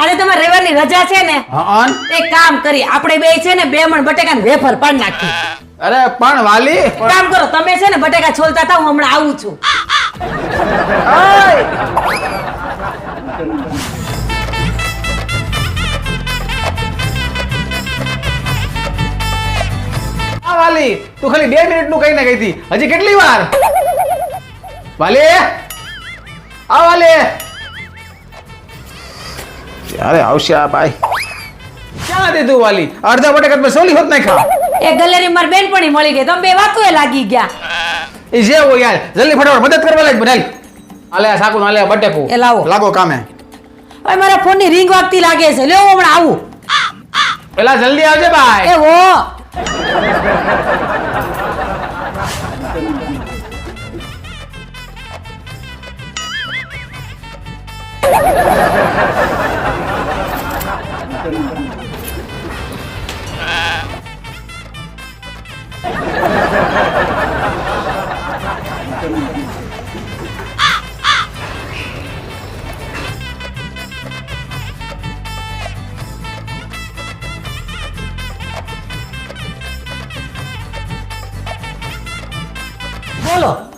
આજે તમારે રવિવારની રજા છે ને? હા એક કામ કરી આપણે બે છે ને બે મણ બટેકાને વેફર પાડ નાખી. અરે પણ વાલી? કામ કરો તમે છે ને બટેકા છોલતા હતા હું હમણાં આવું છું. હા વાલી તું ખાલી બે મિનિટનું કઈ ને કઈ હતી. હજી કેટલી વાર? વાલી? આ વાલી. ક્યારે આવશે આ ભાઈ ક્યાં હતી તું વાલી? અડધા બટેકા મેં સોલી હોત નહીં ખા એ ગલેરી માર બેનપણી મળી ગઈ તમે બે વાતો લાગી ગયા. એ જે હોય યાર જલ્દી ફટાફટ મદદ કરવા લાગ બનાવી આલે આ સાકુ આલે બટેકુ. એ લાવો. લાગો કામે. ઓય મારા ફોનની રીંગ વાગતી લાગે છે. લ્યો હું હમણાં આવું. પેલા જલ્દી આવજે ભાઈ એ હો. બોલો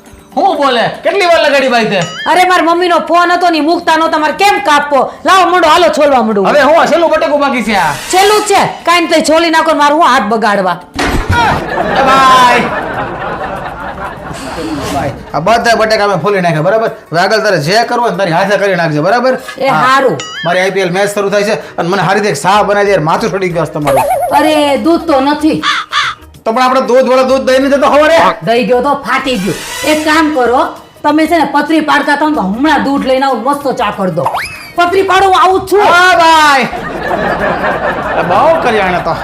હું બોલે? કેટલી વાર લગાડી ભાઈ તે? અરે મારા મમ્મીનો ફોન હતો ની મુકતા નો તમાર કેમ કાપો? લાવો મંડો હાલો છોલવા મંડું. હવે હું છેલું બટેકું બાકી છે આ? છેલ્લું છે? કાઈ તો છોલી નાખો મારું હું હાથ બગાડવા. એ ભાઈ! ભાઈ આ બધા બટેકા મેં ફોલી નાખ્યા બરાબર? હવે આગળ તારે જે કરવું હોય તારી હાથે કરી નાખજે બરાબર? એ સારું હારું. મારી આઈપીએલ મેચ શરૂ થાય છે અને મને હારી દે સા બનાવી દે માથું છોડી ગયો તમારું. અરે દૂધ તો નથી. તો પણ આપણે દૂધ વાળો દૂધ દહીં જતો ખબર હે. દઈ ગયો તો ફાટી ગયું. એક કામ કરો તમે છે ને પતરી પાડતા તો હમણાં દૂધ લઈને આવું મસ્ત ચા કરી દો. પતરી પાડો હું આવું છું. હા ભાઈ. બહુ કલ્યાણ તો.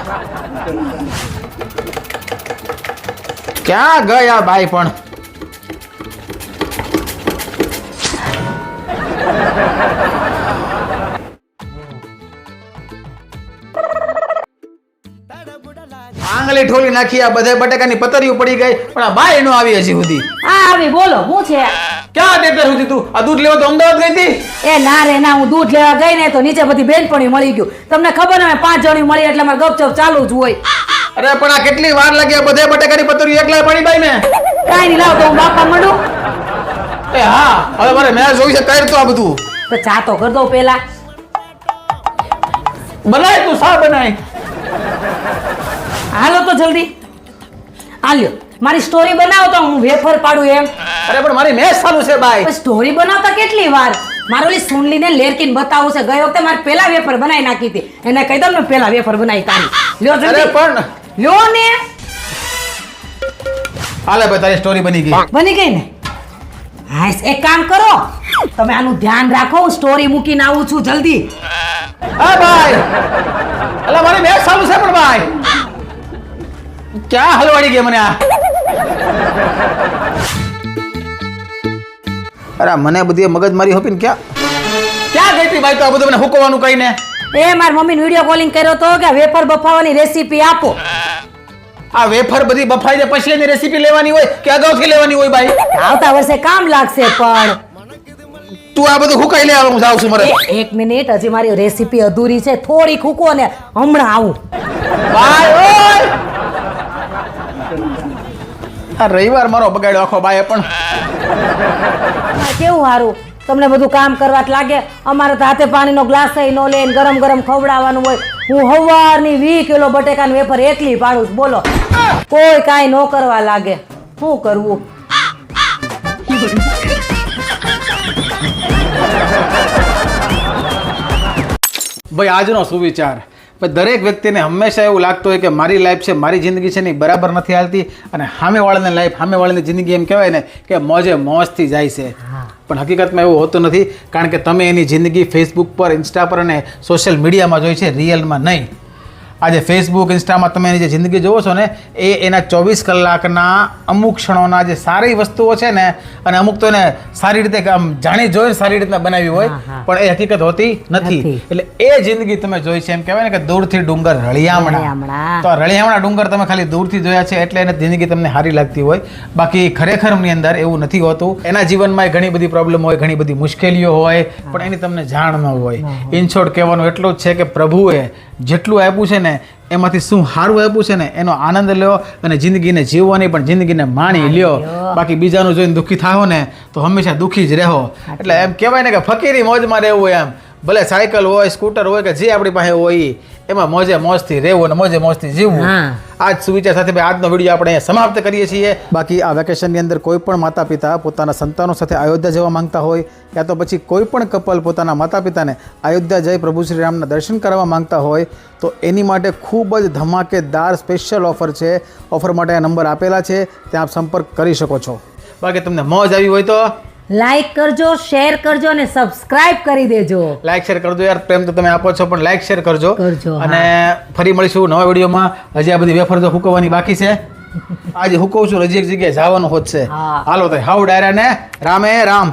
ક્યાં ગયા ભાઈ પણ? આંગળી ઠોલી નાખી આ બધા બટાકાની પતરીઓ પડી ગઈ પણ આ બાય નો આવી હજી સુધી. હા આવી બોલો હું છે? ક્યાં અત્યાર સુધી તું? આ દૂધ લેવા તો અમદાવાદ ગઈ હતી? એ ના રે ના હું દૂધ લેવા ગઈ ને તો નીચે બધી બેનપણી મળી ગયું. તમને ખબર ને પાંચ જણી મળી એટલે મારે ગપચપ ચાલુ જ હોય. અરે પણ આ કેટલી વાર લાગી બધા બટાકાની પતરીઓ એકલા પડી બાઈ ને? કાઈ નહીં લાવ તો હું બાપા મળું. એ હા હવે મારે મેં જોઈ છે કઈ તો આ બધું? તો ચા તો કર દો પેલા. બનાય તું સા બનાય? હાલો તો જલ્દી. આલ્યો. મારી સ્ટોરી બનાવો તો હું વેફર પાડું એમ. અરે પણ મારી મેચ ચાલુ છે ભાઈ. સ્ટોરી બનાવતા કેટલી વાર? મારે ઓલી સુનલીને લેરકીન બતાવું છે. ગઈ વખતે મારે પેલા વેફર બનાવી નાખી હતી. એને કહી દઉં ને પેલા વેફર બનાવી કાઢી. લ્યો જલ્દી. પણ લ્યો ને. હાલે ભાઈ તારી સ્ટોરી બની ગઈ. બની ગઈ ને? હા એક કામ કરો. તમે આનું ધ્યાન રાખો. હું સ્ટોરી મૂકીને આવું છું. જલ્દી. હા ભાઈ. એટલે મારી મેચ ચાલુ છે પણ ભાઈ. ક્યાં હલવાડી ગયા મને આ? અરે મને બધી મગજ મારી હોપી ને ક્યાં? ક્યાં ગઈ હતી ભાઈ તો આ બધું મને હુકવાનું કહીને? એ મારી મમ્મીને વીડિયો કોલિંગ કર્યો તો કે વેફર બફાવાની રેસીપી આપો. આ વેફર બધી બફાઈ જાય પછી એની રેસીપી લેવાની હોય કે અગાઉથી લેવાની હોય ભાઈ આવતા વર્ષે કામ લાગશે પણ. તું આ બધું હુકાઈ લે હું જાઉં છું મારે. એક મિનિટ હજી મારી રેસીપી અધૂરી છે. થોડી હુકો ને હમણાં આવું. બાય ઓય! આ રવિવાર મારો બગાડ્યો આખો બાએ પણ. કેવું સારું તમને બધું કામ કરવા જ લાગે. અમારે તો હાથે પાણીનો ગ્લાસ ન લે ગરમ ગરમ ખવડાવવાનું હોય. હું હવારની વી કિલો બટેકાનું વેફર એકલી પાડું છું. બોલો. કોઈ કાંઈ ન કરવા લાગે. શું કરવું? ભાઈ આજનો સુવિચાર. ભાઈ દરેક વ્યક્તિને હંમેશા એવું લાગતું હોય કે મારી લાઈફ છે મારી જિંદગી છે ને બરાબર નથી હાલતી અને સામેવાળાની લાઈફ સામેવાળાની જિંદગી એમ કહેવાય ને કે મોજે મોજથી જાય છે. પણ હકીકતમાં એવું હોતું નથી કારણ કે તમે એની જિંદગી ફેસબુક પર ઇન્સ્ટા પર અને સોશિયલ મીડિયામાં જોઈ છે રિયલમાં નહીં. આજે ફેસબુક ઇન્સ્ટામાં તમે એની જે જિંદગી જોવો છો ને એ એના ચોવીસ કલાકના અમુક ક્ષણોના જે સારી વસ્તુઓ છે ને અને અમુક તો એને સારી રીતે આમ જાણી જોઈને સારી રીતના બનાવી હોય. પણ એ હકીકત હોતી નથી. એટલે એ જિંદગી તમે જોઈ છે એમ કહેવાય ને કે દૂરથી ડુંગર રળિયામણા. તો આ રળિયામણા ડુંગર તમે ખાલી દૂરથી જોયા છે એટલે એને જિંદગી તમને સારી લાગતી હોય બાકી ખરેખરની અંદર એવું નથી હોતું એના જીવનમાં ઘણી બધી પ્રોબ્લેમ હોય ઘણી બધી મુશ્કેલીઓ હોય પણ એની તમને જાણ ન હોય ઇન શોર્ટ કહેવાનું એટલું જ છે કે પ્રભુએ જેટલું આપ્યું છે ને એમાંથી શું સારું આપ્યું છે ને એનો આનંદ લ્યો અને જિંદગીને જીવવાની પણ જિંદગીને માણી લ્યો. લ્યો. બાકી બીજાનું જોઈને દુઃખી થાઓ ને તો હંમેશા દુઃખી જ રહો. એટલે એમ કહેવાય ને કે ફકીરી મોજમાં રહેવું એમ. ભલે સાયકલ હોય સ્કૂટર હોય કે જે આપણી પાસે હોય એમાં મોજે મોજથી રહેવું અને મોજે મોજથી જીવવું. આજ આ જ સુવિચાર સાથે ભાઈ આજનો વીડિયો આપણે સમાપ્ત કરીએ છીએ. બાકી આ વેકેશનની અંદર કોઈ પણ માતા પિતા પોતાના સંતાનો સાથે અયોધ્યા જવા માંગતા હોય યા તો પછી કોઈ પણ કપલ પોતાના માતા પિતાને અયોધ્યા જઈ પ્રભુ શ્રી રામના દર્શન કરવા માંગતા હોય તો એની માટે ખૂબ જ ધમાકેદાર સ્પેશિયલ ઓફર છે. ઓફર માટે આ નંબર આપેલા છે ત્યાં આપ સંપર્ક કરી શકો છો. બાકી તમને મોજ આવી હોય તો લાઈક કરજો શેર કરજો અને સબસ્ક્રાઇબ કરી દેજો. લાઈક શેર કરજો યાર. પ્રેમ તો તમે આપો છો પણ લાઈક શેર કરજો. કરજો, અને ફરી મળીશું નવા વિડીયોમાં. હજી આ બધી વેફર તો હુકવવાની બાકી છે. આજે હુકવું છું હજી એક જગ્યાએ જવાનું હોત છે. હાલો તો હાઉ ડાયરા ને રામે રામ.